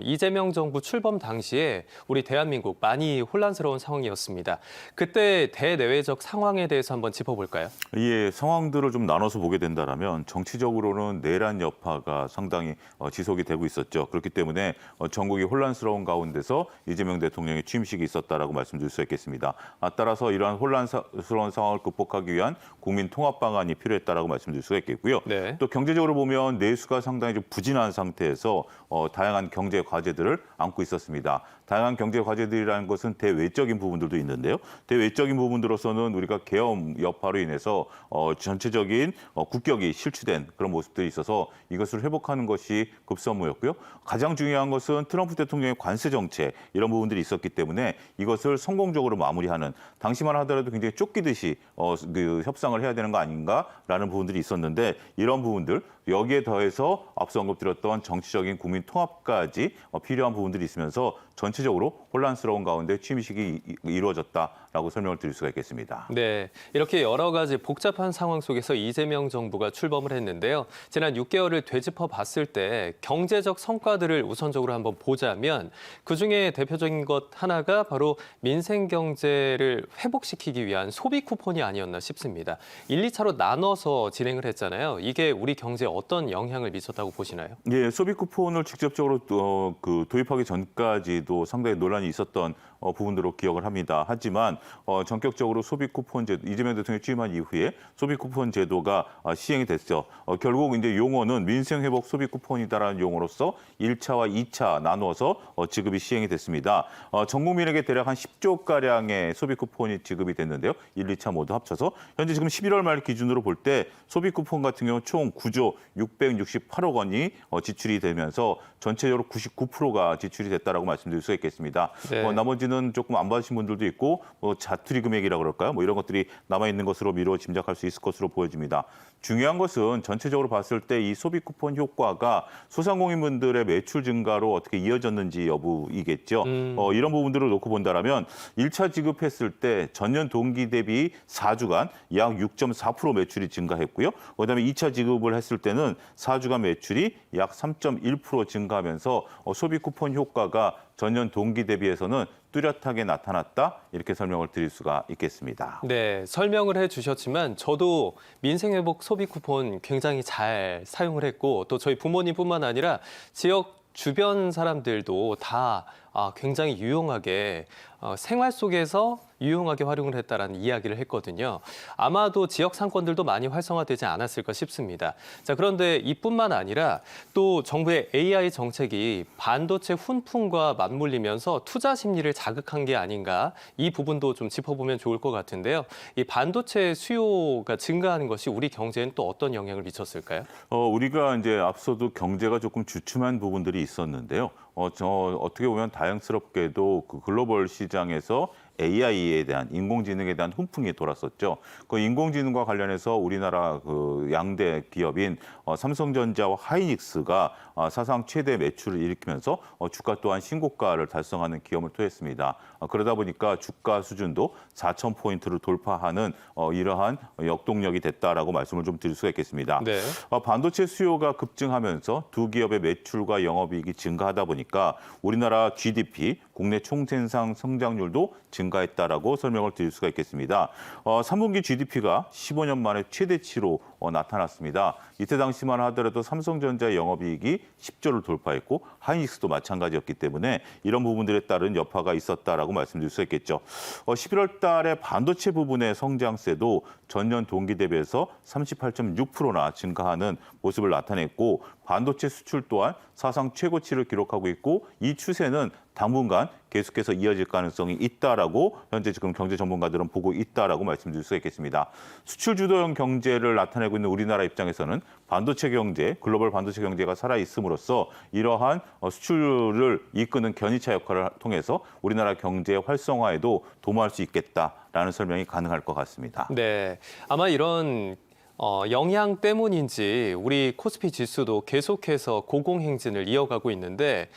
이재명 정부 출범 당시에 우리 대한민국 많이 혼란스러운 상황이었습니다. 그때 대내외적 상황에 대해서 한번 짚어볼까요? 이 상황들을 좀 나눠서 보게 된다라면 정치적으로는 내란 여파가 상당히 어, 지속이 되고 있었죠. 그렇기 때문에 어, 전국이 혼란스러운 가운데서 이재명 대통령의 취임식이 있었다라고 말씀드릴 수 있겠습니다. 아, 따라서 이러한 혼란스러운 상황을 극복하기 위한 국민 통합 방안이 필요했다라고 말씀드릴 수가 있겠고요. 네. 또 경제적으로 보면 내수가 상당히 좀 부진한 상태에서 어, 다양한 경제 과제들을 안고 있었습니다. 다양한 경제 과제들이라는 것은 대외적인 부분들도 있는데요. 대외적인 부분들로서는 우리가 계엄 여파로 인해서 어, 전체적인 어, 국격이 실추된 그런 모습들이 있어서 이것을 회복하는 것이 급선무였고요. 가장 중요한 것은 트럼프 대통령의 관세 정책 이런 부분들이 있었기 때문에 이것을 성공적으로 마무리하는 당시만 하더라도 굉장히 쫓기듯이 어, 그 협상을 해야 되는 거 아닌가라는 부분들이 있었는데 이런 부분들 여기에 더해서 앞서 언급드렸던 정치적인 국민 통합까지 어, 필요한 부분들이 있으면서 전체적으로 혼란스러운 가운데 취임식이 이- 이루어졌다라고 설명을 드릴 수가 있겠습니다. 네, 이렇게 여러 가지 복잡한 상황 속에서 이재명 정부가 출범을 했는데요. 지난 6개월을 되짚어 봤을 때 경제적 성과들을 우선적으로 한번 보자면 그중에 대표적인 것 하나가 바로 민생 경제를 회복시키기 위한 소비 쿠폰이 아니었나 싶습니다. 1, 2차로 나눠서 진행을 했잖아요. 이게 우리 경제에 어떤 영향을 미쳤다고 보시나요? 예, 소비 쿠폰을 직접적으로 어, 그 도입하기 전까지도 상당히 논란이 있었던 어, 부분으로 기억을 합니다. 하지만 어, 전격적으로 소비 쿠폰 제도 이재명 대통령이 취임한 이후에 소비 쿠폰 제도가 어, 시행이 됐죠. 어, 결국 이제 용어는 민생 회복 소비 쿠폰이다라는 용어로서 1차와 2차 나누어서 어, 지급이 시행이 됐습니다. 어, 전 국민에게 대략 한 10조 가량의 소비 쿠폰이 지급이 됐는데요. 1, 2차 모두 합쳐서 현재 지금 11월 말 기준으로 볼 때 소비 쿠폰 같은 경우 총 9조 668억 원이 어, 지출이 되면서 전체적으로 99%가 지출이 됐다라고 말씀드릴 수가 있겠습니다. 네. 어, 나머지 는 조금 안 받으신 분들도 있고 뭐 자투리 금액이라 그럴까요? 뭐 이런 것들이 남아 있는 것으로 미뤄 짐작할 수 있을 것으로 보여집니다. 중요한 것은 전체적으로 봤을 때 이 소비 쿠폰 효과가 소상공인분들의 매출 증가로 어떻게 이어졌는지 여부이겠죠. 음. 어, 이런 부분들을 놓고 본다라면 1차 지급했을 때 전년 동기 대비 4주간 약 6.4% 매출이 증가했고요. 그다음에 2차 지급을 했을 때는 4주간 매출이 약 3.1% 증가하면서 어, 소비 쿠폰 효과가 전년 동기 대비해서는 뚜렷하게 나타났다 이렇게 설명을 드릴 수가 있겠습니다. 네, 설명을 해주셨지만 저도 민생회복 소비 쿠폰 굉장히 잘 사용을 했고 또 저희 부모님뿐만 아니라 지역 주변 사람들도 다 아, 굉장히 유용하게 어, 생활 속에서 유용하게 활용을 했다라는 이야기를 했거든요. 아마도 지역 상권들도 많이 활성화되지 않았을까 싶습니다. 자, 그런데 이뿐만 아니라 또 정부의 AI 정책이 반도체 훈풍과 맞물리면서 투자 심리를 자극한 게 아닌가 이 부분도 좀 짚어보면 좋을 것 같은데요. 이 반도체 수요가 증가하는 것이 우리 경제엔 또 어떤 영향을 미쳤을까요? 어, 우리가 이제 앞서도 경제가 조금 주춤한 부분들이 있었는데요. 어, 저 어떻게 보면 다양스럽게도 그 글로벌 시장에서 AI에 대한 인공지능에 대한 훈풍이 돌았었죠. 그 인공지능과 관련해서 우리나라 그 양대 기업인 어, 삼성전자와 하이닉스가 어, 사상 최대 매출을 일으키면서 어, 주가 또한 신고가를 달성하는 기염을 토했습니다. 어, 그러다 보니까 주가 수준도 4천 포인트를 돌파하는 어, 이러한 역동력이 됐다라고 말씀을 좀 드릴 수가 있겠습니다. 네. 어, 반도체 수요가 급증하면서 두 기업의 매출과 영업이익이 증가하다 보니까 우리나라 GDP, 국내 총생산 성장률도 증가했다라고 설명을 드릴 수가 있겠습니다. 어, 3분기 GDP가 15년 만에 최대치로 어, 나타났습니다. 이때 당시만 하더라도 삼성전자 영업이익이 10조를 돌파했고 하이닉스도 마찬가지였기 때문에 이런 부분들에 따른 여파가 있었다라고 말씀드릴 수 있겠죠. 어, 11월 달에 반도체 부분의 성장세도 전년 동기 대비해서 38.6%나 증가하는 모습을 나타냈고 반도체 수출 또한 사상 최고치를 기록하고 있고 이 추세는 당분간 계속해서 이어질 가능성이 있다라고 현재 지금 경제 전문가들은 보고 있다라고 말씀드릴 수 있겠습니다. 수출 주도형 경제를 나타내고 있는 우리나라 입장에서는 반도체 경제, 글로벌 반도체 경제가 살아 있음으로써 이러한 어, 수출을 이끄는 견인차 역할을 통해서 우리나라 경제의 활성화에도 도모할 수 있겠다라는 설명이 가능할 것 같습니다. 네, 아마 이런 어, 영향 때문인지 우리 코스피 지수도 계속해서 고공행진을 이어가고 있는데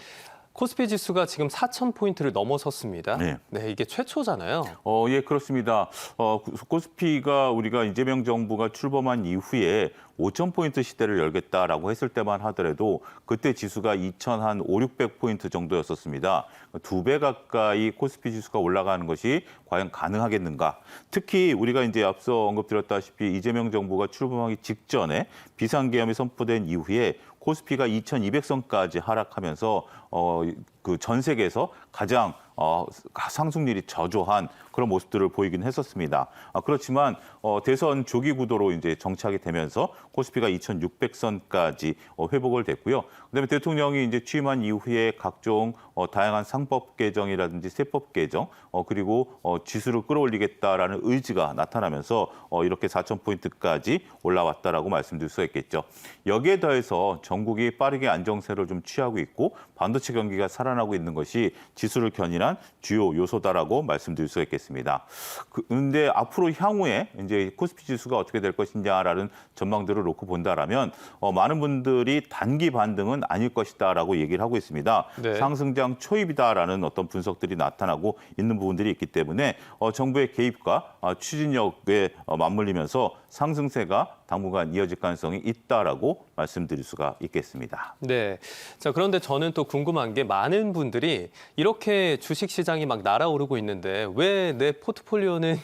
코스피 지수가 지금 4천 포인트를 넘어섰습니다. 네. 이게 최초잖아요. 어, 예, 그렇습니다. 어, 구- 코스피가 우리가 이재명 정부가 출범한 이후에 5천 포인트 시대를 열겠다라고 했을 때만 하더라도 그때 지수가 2천 한 5, 600 포인트 정도였었습니다. 두 배 가까이 코스피 지수가 올라가는 것이 과연 가능하겠는가? 특히 우리가 이제 앞서 언급드렸다시피 이재명 정부가 출범하기 직전에 비상계엄이 선포된 이후에 코스피가 2,200선까지 하락하면서 어, 그 전 세계에서 가장 어, 상승률이 저조한 그런 모습들을 보이긴 했었습니다. 아, 그렇지만 어, 대선 조기 구도로 이제 정착이 되면서 코스피가 2,600선까지 어, 회복을 됐고요. 그다음에 대통령이 이제 취임한 이후에 각종 어, 다양한 상법 개정이라든지 세법 개정 어, 그리고 어, 지수를 끌어올리겠다라는 의지가 나타나면서 어, 이렇게 4천 포인트까지 올라왔다라고 말씀드릴 수가 있겠죠. 여기에 더해서 전국이 빠르게 안정세를 좀 취하고 있고 반도체 경기가 살아나고 있는 것이 지수를 견인한 주요 요소다라고 말씀드릴 수가 있겠습니다. 그런데 앞으로 향후에 이제 코스피 지수가 어떻게 될 것이냐라는 전망들을 놓고 본다라면 어, 많은 분들이 단기 반등은 아닐 것이다라고 얘기를 하고 있습니다. 네. 상승장 초입이다라는 어떤 분석들이 나타나고 있는 부분들이 있기 때문에 어, 정부의 개입과 어, 추진력에 어, 맞물리면서 상승세가 당분간 이어질 가능성이 있다라고 말씀드릴 수가 있겠습니다. 네. 자, 그런데 저는 또 궁금한 게 많은 분들이 이렇게 주식 시장이 막 날아오르고 있는데 왜 내 포트폴리오는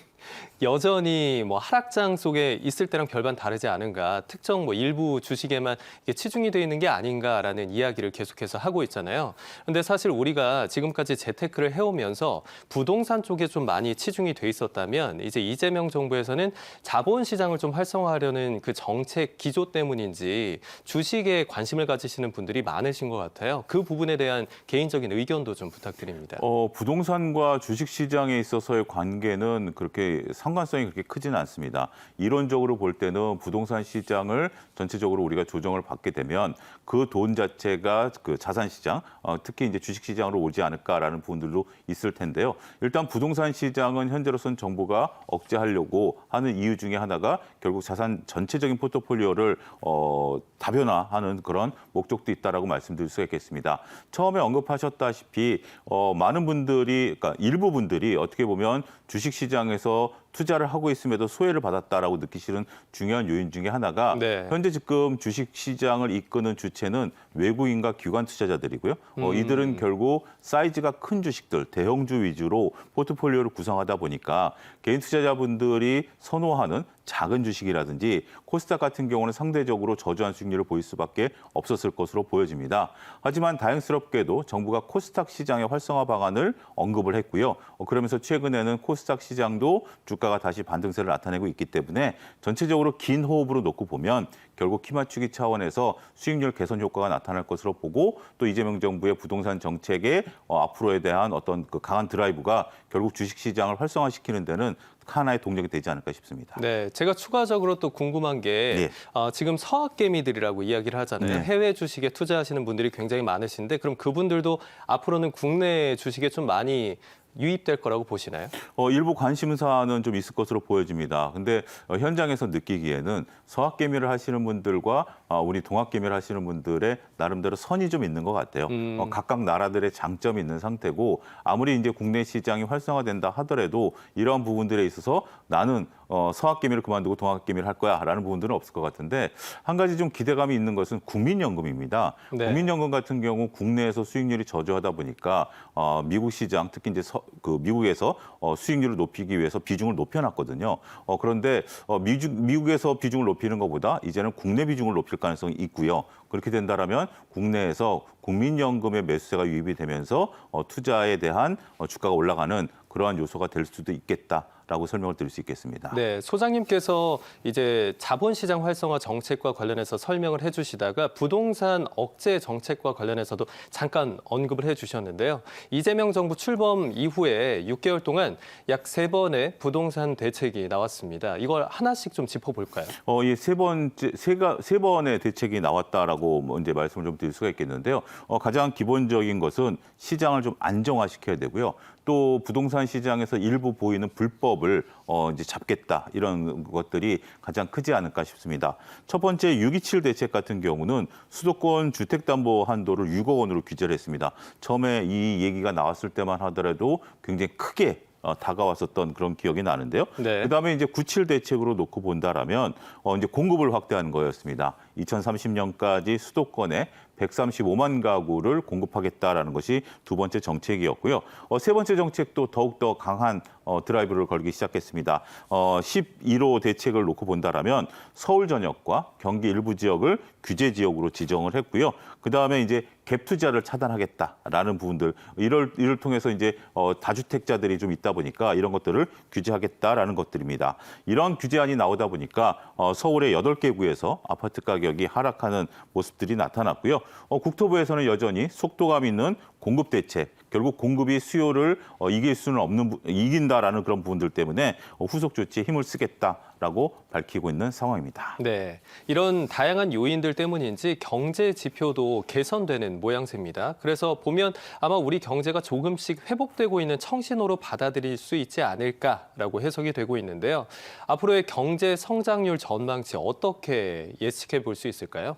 여전히 뭐 하락장 속에 있을 때랑 별반 다르지 않은가 특정 뭐 일부 주식에만 이게 치중이 돼 있는 게 아닌가라는 이야기를 계속해서 하고 있잖아요. 근데 사실 우리가 지금까지 재테크를 해오면서 부동산 쪽에 좀 많이 치중이 돼 있었다면 이제 이재명 정부에서는 자본 시장을 좀 활성화하려는 그 정책 기조 때문인지 주식에 관심을 가지시는 분들이 많으신 것 같아요. 그 부분에 대한 개인적인 의견도 좀 부탁드립니다. 어, 부동산과 주식 시장에 있어서의 관계는 그렇게 상관성이 그렇게 크지는 않습니다. 이론적으로 볼 때는 부동산 시장을 전체적으로 우리가 조정을 받게 되면 그 돈 자체가 그 자산 시장, 어, 특히 이제 주식 시장으로 오지 않을까라는 부분들도 있을 텐데요. 일단 부동산 시장은 현재로서는 정부가 억제하려고 하는 이유 중에 하나가 결국 자산 전체적인 포트폴리오를 어, 다변화하는 그런 목적도 있다라고 말씀드릴 수가 있겠습니다. 처음에 언급하셨다시피 어, 많은 분들이 그러니까 일부 분들이 어떻게 보면 주식 시장에서 투자를 하고 있음에도 소외를 받았다라고 느끼시는 중요한 요인 중에 하나가 네. 현재 지금 주식 시장을 이끄는 주체는 외국인과 기관 투자자들이고요. 어, 음. 이들은 결국 사이즈가 큰 주식들, 대형주 위주로 포트폴리오를 구성하다 보니까 개인 투자자분들이 선호하는 작은 주식이라든지 코스닥 같은 경우는 상대적으로 저조한 수익률을 보일 수밖에 없었을 것으로 보여집니다. 하지만 다행스럽게도 정부가 코스닥 시장의 활성화 방안을 언급을 했고요. 어, 그러면서 최근에는 코스닥 시장도 주가가 다시 반등세를 나타내고 있기 때문에 전체적으로 긴 호흡으로 놓고 보면 결국 키 맞추기 차원에서 수익률 개선 효과가 나타날 것으로 보고 또 이재명 정부의 부동산 정책의 어, 앞으로에 대한 어떤 그 강한 드라이브가 결국 주식 시장을 활성화시키는 데는 하나의 동력이 되지 않을까 싶습니다. 네, 제가 추가적으로 또 궁금한 게 예. 어, 지금 서학개미들이라고 이야기를 하잖아요. 네. 해외 주식에 투자하시는 분들이 굉장히 많으신데 그럼 그분들도 앞으로는 국내 주식에 좀 많이 유입될 거라고 보시나요? 어, 일부 관심사는 좀 있을 것으로 보여집니다. 근데 어, 현장에서 느끼기에는 서학개미를 하시는 분들과 어, 우리 동학개미를 하시는 분들의 나름대로 선이 좀 있는 것 같아요. 음. 어, 각각 나라들의 장점이 있는 상태고 아무리 이제 국내 시장이 활성화된다 하더라도 이러한 부분들에 있어서 나는 어, 서학개미를 그만두고 동학개미를 할 거야라는 부분들은 없을 것 같은데 한 가지 좀 기대감이 있는 것은 국민연금입니다. 네. 국민연금 같은 경우 국내에서 수익률이 저조하다 보니까 어, 미국 시장 특히 이제 서, 그 미국에서 어, 수익률을 높이기 위해서 비중을 높여놨거든요. 어, 그런데 어, 미주, 미국에서 비중을 높이는 것보다 이제는 국내 비중을 높일 가능성이 있고요. 그렇게 된다라면 국내에서 국민연금의 매수세가 유입이 되면서 어, 투자에 대한 어, 주가가 올라가는 그러한 요소가 될 수도 있겠다 라고 설명을 드릴 수 있겠습니다. 네, 소장님께서 이제 자본시장 활성화 정책과 관련해서 설명을 해주시다가 부동산 억제 정책과 관련해서도 잠깐 언급을 해주셨는데요. 이재명 정부 출범 이후에 6개월 동안 약세 번의 부동산 대책이 나왔습니다. 이걸 하나씩 좀 짚어볼까요? 어, 예, 세 번째, 세가, 세 번의 대책이 나왔다라고 뭐 이제 말씀을 좀 드릴 수가 있겠는데요. 어, 가장 기본적인 것은 시장을 좀 안정화시켜야 되고요. 또 부동산 시장에서 일부 보이는 불법을 어, 이제 잡겠다 이런 것들이 가장 크지 않을까 싶습니다. 첫 번째 627 대책 같은 경우는 수도권 주택담보 한도를 6억 원으로 규제를 했습니다. 처음에 이 얘기가 나왔을 때만 하더라도 굉장히 크게 어, 다가왔었던 그런 기억이 나는데요. 네. 그다음에 이제 97 대책으로 놓고 본다라면 어, 이제 공급을 확대하는 거였습니다. 2030년까지 수도권에 135만 가구를 공급하겠다라는 것이 두 번째 정책이었고요. 어, 세 번째 정책도 더욱더 강한 어, 드라이브를 걸기 시작했습니다. 어, 11호 대책을 놓고 본다라면 서울 전역과 경기 일부 지역을 규제 지역으로 지정을 했고요. 그 다음에 이제 갭 투자를 차단하겠다라는 부분들 이를 이를 통해서 이제 어, 다주택자들이 좀 있다 보니까 이런 것들을 규제하겠다라는 것들입니다. 이런 규제안이 나오다 보니까 어, 서울의 여덟 개 구에서 아파트 가격 이 하락하는 모습들이 나타났고요. 어, 국토부에서는 여전히 속도감 있는 공급 대책, 결국 공급이 수요를 어, 이길 수는 없는 부- 이긴다라는 그런 부분들 때문에 어, 후속 조치에 힘을 쓰겠다 라고 밝히고 있는 상황입니다. 네, 이런 다양한 요인들 때문인지 경제 지표도 개선되는 모양새입니다. 그래서 보면 아마 우리 경제가 조금씩 회복되고 있는 청신호로 받아들일 수 있지 않을까라고 해석이 되고 있는데요. 앞으로의 경제 성장률 전망치 어떻게 예측해 볼 수 있을까요?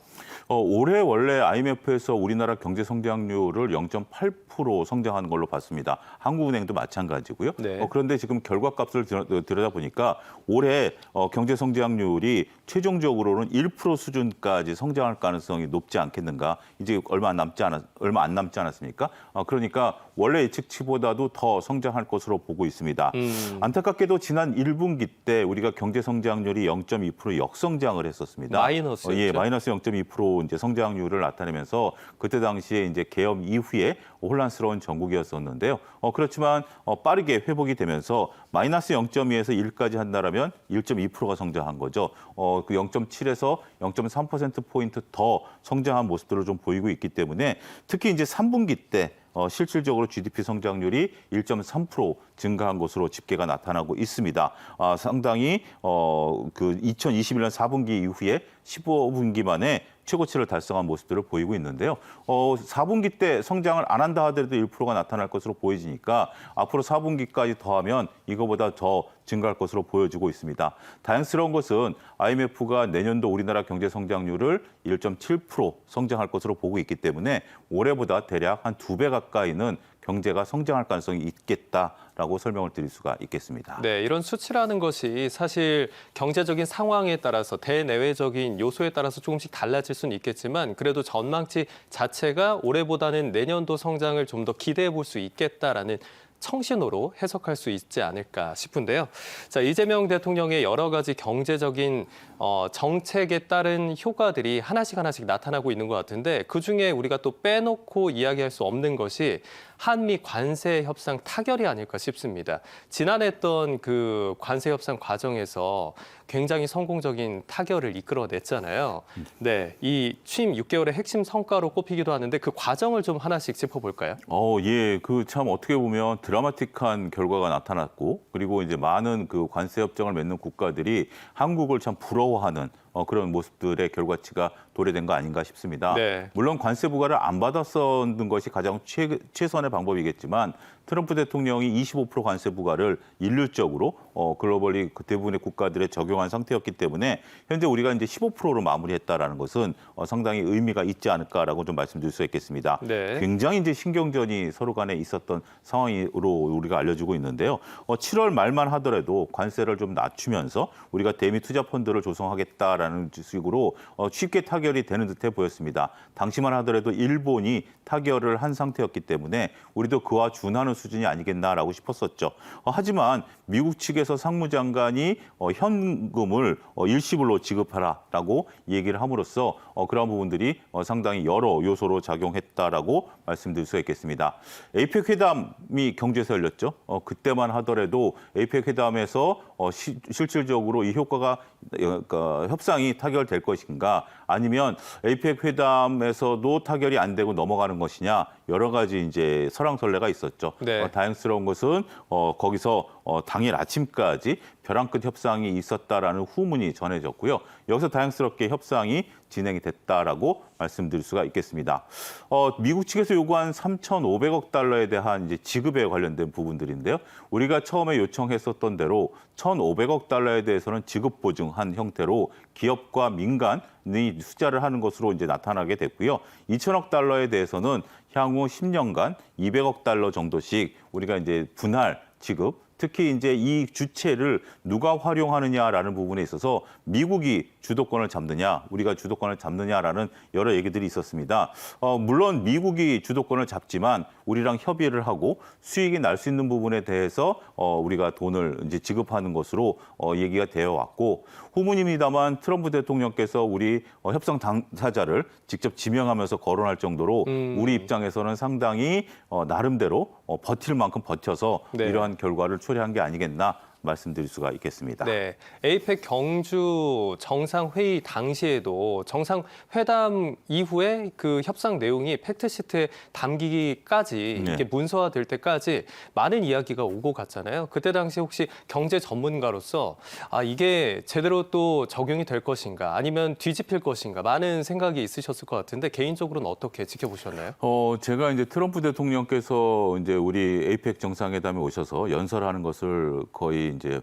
어, 올해 원래 IMF에서 우리나라 경제 성장률을 0.8% 성장하는 걸로 봤습니다. 한국은행도 마찬가지고요. 네. 어, 그런데 지금 결과값을 들여- 들여다 보니까 올해 어, 경제 성장률이 최종적으로는 1% 수준까지 성장할 가능성이 높지 않겠는가? 이제 얼마 안 남지 않았 얼마 안 남지 않았습니까? 어, 그러니까 원래 예측치보다도 더 성장할 것으로 보고 있습니다. 음. 안타깝게도 지난 1분기 때 우리가 경제 성장률이 0.2% 역성장을 했었습니다. 마이너스였죠. 어, 예, 마이너스 0.2% 이제 성장률을 나타내면서 그때 당시에 이제 개업 이후에 혼란스러운 전국이었었는데요. 어, 그렇지만 어, 빠르게 회복이 되면서 마이너스 0.2에서 1까지 한다라면 1.2%가 성장한 거죠. 어, 그 0.7에서 0.3% 포인트 더 성장한 모습들을 좀 보이고 있기 때문에 특히 이제 3분기 때 어, 실질적으로 GDP 성장률이 1.3% 증가한 것으로 집계가 나타나고 있습니다. 아, 상당히 어, 그 2021년 4분기 이후에 15분기 만에 최고치를 달성한 모습들을 보이고 있는데요. 어, 4분기 때 성장을 안 한다 하더라도 1%가 나타날 것으로 보여지니까 앞으로 4분기까지 더하면 이거보다 더 증가할 것으로 보여지고 있습니다. 다행스러운 것은 IMF가 내년도 우리나라 경제 성장률을 1.7% 성장할 것으로 보고 있기 때문에 올해보다 대략 한 두 배 가까이는 경제가 성장할 가능성이 있겠다라고 설명을 드릴 수가 있겠습니다. 네, 이런 수치라는 것이 사실 경제적인 상황에 따라서 대내외적인 요소에 따라서 조금씩 달라질 수는 있겠지만 그래도 전망치 자체가 올해보다는 내년도 성장을 좀 더 기대해 볼 수 있겠다라는 청신호로 해석할 수 있지 않을까 싶은데요. 자, 이재명 대통령의 여러 가지 경제적인 어, 정책에 따른 효과들이 하나씩 하나씩 나타나고 있는 것 같은데 그 중에 우리가 또 빼놓고 이야기할 수 없는 것이 한미 관세 협상 타결이 아닐까 싶습니다. 지난해 했던 그 관세 협상 과정에서 굉장히 성공적인 타결을 이끌어냈잖아요. 네, 이 취임 6개월의 핵심 성과로 꼽히기도 하는데 그 과정을 좀 하나씩 짚어볼까요? 어, 예. 그 참 어떻게 보면 드라마틱한 결과가 나타났고 그리고 이제 많은 그 관세 협정을 맺는 국가들이 한국을 참 부러워하는 어, 그런 모습들의 결과치가 도래된 거 아닌가 싶습니다. 네. 물론 관세 부과를 안 받았었는 것이 가장 최, 최선의 방법이겠지만 트럼프 대통령이 25% 관세 부과를 일률적으로 어, 글로벌리 그 대부분의 국가들에 적용한 상태였기 때문에 현재 우리가 이제 15%로 마무리했다라는 것은 어, 상당히 의미가 있지 않을까라고 좀 말씀드릴 수 있겠습니다. 네. 굉장히 이제 신경전이 서로 간에 있었던 상황으로 우리가 알려지고 있는데요. 어, 7월 말만 하더라도 관세를 좀 낮추면서 우리가 대미 투자 펀드를 조성하겠다라는 식으로 어, 쉽게 타결이 되는 듯해 보였습니다. 당시만 하더라도 일본이 타결을 한 상태였기 때문에 우리도 그와 준하는 수준이 아니겠나라고 싶었었죠. 어, 하지만 미국 측에서 상무장관이 어, 현금을 어, 일시불로 지급하라라고 얘기를 함으로써 어, 그런 부분들이 어, 상당히 여러 요소로 작용했다라고 말씀드릴 수 있겠습니다. 에이펙 회담이 경주에서 열렸죠. 어, 그때만 하더라도 에이펙 회담에서 어, 시- 실질적으로 이 효과가 어, 그 협상이 타결될 것인가 아니면 에이펙 회담에서도 타결이 안 되고 넘어가는 것이냐 여러 가지 이제 설왕설래가 있었죠. 네. 어, 다행스러운 것은 어, 거기서 어, 당일 아침까지 벼랑 끝 협상이 있었다라는 후문이 전해졌고요. 여기서 다행스럽게 협상이 진행이 됐다라고 말씀드릴 수가 있겠습니다. 어, 미국 측에서 요구한 3,500억 달러에 대한 이제 지급에 관련된 부분들인데요. 우리가 처음에 요청했었던 대로 1,500억 달러에 대해서는 지급 보증한 형태로 기업과 민간이 투자를 하는 것으로 이제 나타나게 됐고요. 2천억 달러에 대해서는 향후 10년간 200억 달러 정도씩 우리가 이제 분할 지급 특히 이제 이 주체를 누가 활용하느냐라는 부분에 있어서 미국이 주도권을 잡느냐, 우리가 주도권을 잡느냐라는 여러 얘기들이 있었습니다. 어, 물론 미국이 주도권을 잡지만 우리랑 협의를 하고 수익이 날 수 있는 부분에 대해서 어, 우리가 돈을 이제 지급하는 것으로 어, 얘기가 되어 왔고 후문입니다만 트럼프 대통령께서 우리 어, 협상 당사자를 직접 지명하면서 거론할 정도로 음. 우리 입장에서는 상당히 어, 나름대로 어, 버틸 만큼 버텨서 네. 이러한 결과를 초래한 게 아니겠나 말씀드릴 수가 있겠습니다. 네, 에이펙 경주 정상회의 당시에도 정상회담 이후에 그 협상 내용이 팩트시트에 담기기까지 네. 이게 문서화될 때까지 많은 이야기가 오고 갔잖아요. 그때 당시 혹시 경제 전문가로서 아 이게 제대로 또 적용이 될 것인가 아니면 뒤집힐 것인가 많은 생각이 있으셨을 것 같은데 개인적으로는 어떻게 지켜보셨나요? 어, 제가 이제 트럼프 대통령께서 이제 우리 에이펙 정상회담에 오셔서 연설하는 것을 거의 이제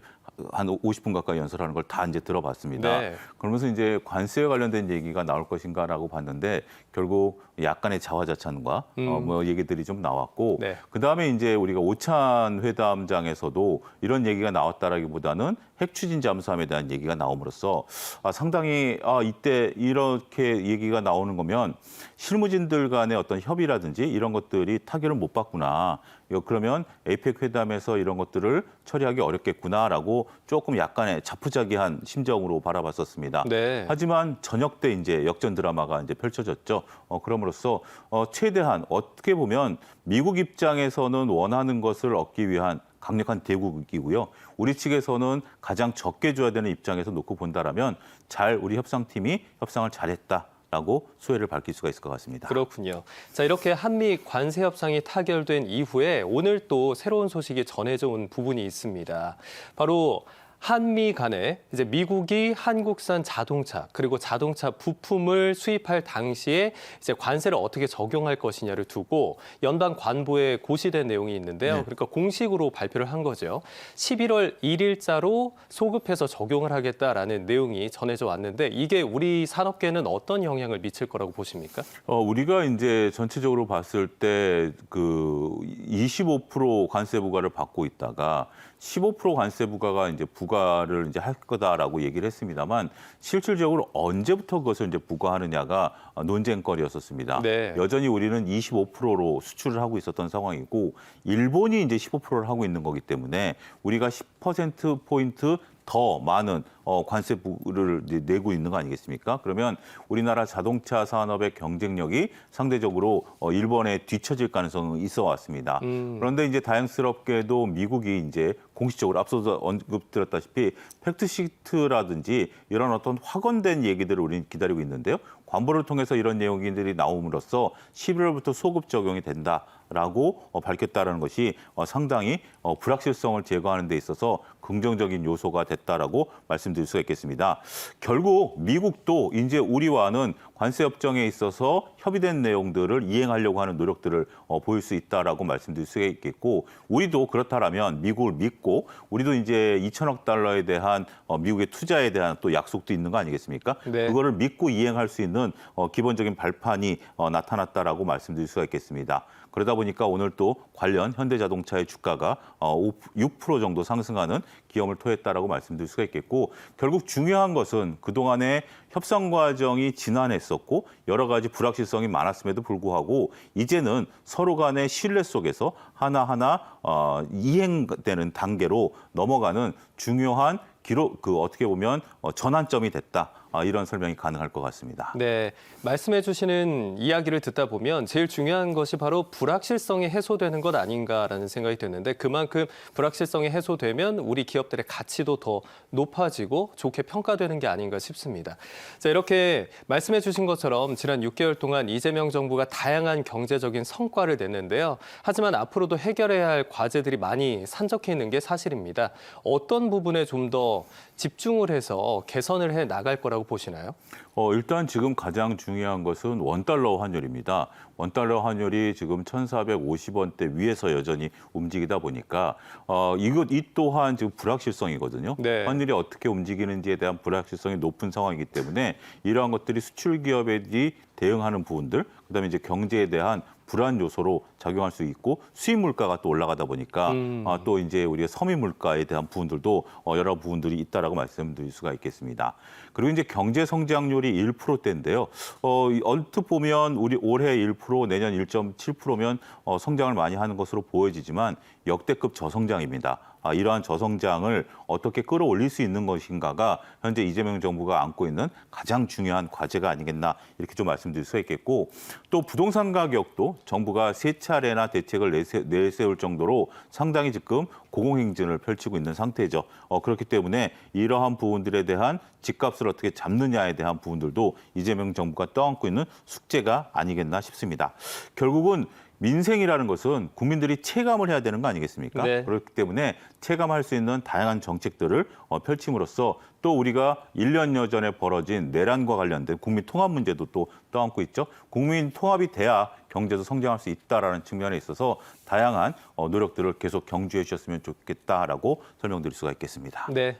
한 50분 가까이 연설하는 걸 다 이제 들어봤습니다. 네. 그러면서 이제 관세에 관련된 얘기가 나올 것인가라고 봤는데 결국 약간의 자화자찬과 어, 음. 뭐 얘기들이 좀 나왔고 네. 그 다음에 이제 우리가 오찬 회담장에서도 이런 얘기가 나왔다라기보다는 핵 추진 잠수함에 대한 얘기가 나옴으로써 아, 상당히 아, 이때 이렇게 얘기가 나오는 거면 실무진들 간의 어떤 협의라든지 이런 것들이 타결을 못 받구나. 이거 그러면 에이펙 회담에서 이런 것들을 처리하기 어렵겠구나라고 조금 약간의 자포자기한 심정으로 바라봤었습니다. 네. 하지만 저녁 때 이제 역전 드라마가 이제 펼쳐졌죠. 어, 그 럼으로써 어, 최대한 어떻게 보면 미국 입장에서는 원하는 것을 얻기 위한 강력한 대국이고요. 우리 측에서는 가장 적게 줘야 되는 입장에서 놓고 본다라면 잘 우리 협상팀이 협상을 잘했다. 라고 소회를 밝힐 수가 있을 것 같습니다. 그렇군요. 자, 이렇게 한미 관세 협상이 타결된 이후에 오늘 또 새로운 소식이 전해져 온 부분이 있습니다. 바로 한미 간에 이제 미국이 한국산 자동차 그리고 자동차 부품을 수입할 당시에 이제 관세를 어떻게 적용할 것이냐를 두고 연방 관보에 고시된 내용이 있는데요. 네. 그러니까 공식으로 발표를 한 거죠. 11월 1일자로 소급해서 적용을 하겠다라는 내용이 전해져 왔는데 이게 우리 산업계는 어떤 영향을 미칠 거라고 보십니까? 어, 우리가 이제 전체적으로 봤을 때 그 25% 관세 부과를 받고 있다가 15% 관세 부과가 이제 부과를 이제 할 거다라고 얘기를 했습니다만 실질적으로 언제부터 그것을 이제 부과하느냐가 논쟁거리였었습니다. 네. 여전히 우리는 25%로 수출을 하고 있었던 상황이고 일본이 이제 15%를 하고 있는 거기 때문에 우리가 10% 포인트 더 많은 어, 관세부를 내고 있는 거 아니겠습니까? 그러면 우리나라 자동차 산업의 경쟁력이 상대적으로 어, 일본에 뒤처질 가능성이 있어 왔습니다. 음. 그런데 이제 다행스럽게도 미국이 이제 공식적으로 앞서서 언급드렸다시피 팩트시트라든지 이런 어떤 확언된 얘기들을 우리는 기다리고 있는데요. 관보를 통해서 이런 내용들이 나옴으로써 11월부터 소급 적용이 된다 라고 어, 밝혔다라는 것이 어, 상당히 어, 불확실성을 제거하는 데 있어서 긍정적인 요소가 됐다라고 말씀드릴 수가 있겠습니다. 결국 미국도 이제 우리와는 관세 협정에 있어서 협의된 내용들을 이행하려고 하는 노력들을 어, 보일 수 있다라고 말씀드릴 수가 있겠고 우리도 그렇다라면 미국을 믿고 우리도 이제 2천억 달러에 대한 어, 미국의 투자에 대한 또 약속도 있는 거 아니겠습니까? 네. 그거를 믿고 이행할 수 있는 어, 기본적인 발판이 어, 나타났다라고 말씀드릴 수가 있겠습니다. 그러다 보니까 오늘 또 관련 현대자동차의 주가가 어, 5, 6% 정도 상승하는 기염을 토했다라고 말씀드릴 수가 있겠고 결국 중요한 것은 그동안의 협상 과정이 지난 했었고 여러 가지 불확실성이 많았음에도 불구하고 이제는 서로 간의 신뢰 속에서 하나하나 어, 이행되는 단계로 넘어가는 중요한 기록 그 어떻게 보면 어, 전환점이 됐다. 아, 이런 설명이 가능할 것 같습니다. 네, 말씀해 주시는 이야기를 듣다 보면 제일 중요한 것이 바로 불확실성이 해소되는 것 아닌가라는 생각이 드는데 그만큼 불확실성이 해소되면 우리 기업들의 가치도 더 높아지고 좋게 평가되는 게 아닌가 싶습니다. 자, 이렇게 말씀해 주신 것처럼 지난 6개월 동안 이재명 정부가 다양한 경제적인 성과를 냈는데요. 하지만 앞으로도 해결해야 할 과제들이 많이 산적해 있는 게 사실입니다. 어떤 부분에 좀더 집중을 해서 개선을 해 나갈 거라고 보시나요? 어, 일단 지금 가장 중요한 것은 원달러 환율입니다. 원달러 환율이 지금 1,450원대 위에서 여전히 움직이다 보니까 어, 이것 이 또한 지금 불확실성이거든요. 네. 환율이 어떻게 움직이는지에 대한 불확실성이 높은 상황이기 때문에 이러한 것들이 수출 기업들이 대응하는 부분들, 그다음에 이제 경제에 대한 불안 요소로 작용할 수 있고 수입 물가가 또 올라가다 보니까 음. 아, 또 이제 우리가 서민 물가에 대한 부분들도 어, 여러 부분들이 있다라고 말씀드릴 수가 있겠습니다. 그리고 이제 경제 성장률이 1%대인데요. 어, 이 얼핏 보면 우리 올해 1% 내년 1.7%면 어, 성장을 많이 하는 것으로 보여지지만 역대급 저성장입니다. 아, 이러한 저성장을 어떻게 끌어올릴 수 있는 것인가가 현재 이재명 정부가 안고 있는 가장 중요한 과제가 아니겠나 이렇게 좀 말씀드릴 수가 있겠고 또 부동산 가격도 정부가 세차 례나 대책을 내세, 내세울 정도로 상당히 지금 고공행진을 펼치고 있는 상태죠. 어, 그렇기 때문에 이러한 부분들에 대한 집값을 어떻게 잡느냐에 대한 부분들도 이재명 정부가 떠안고 있는 숙제가 아니겠나 싶습니다. 결국은 민생이라는 것은 국민들이 체감을 해야 되는 거 아니겠습니까? 네. 그렇기 때문에 체감할 수 있는 다양한 정책들을 어, 펼침으로써 또 우리가 1년여 전에 벌어진 내란과 관련된 국민 통합 문제도 또 떠안고 있죠. 국민 통합이 돼야 경제도 성장할 수 있다라는 측면에 있어서 다양한 어, 노력들을 계속 경주해 주셨으면 좋겠다라고 설명드릴 수가 있겠습니다. 네,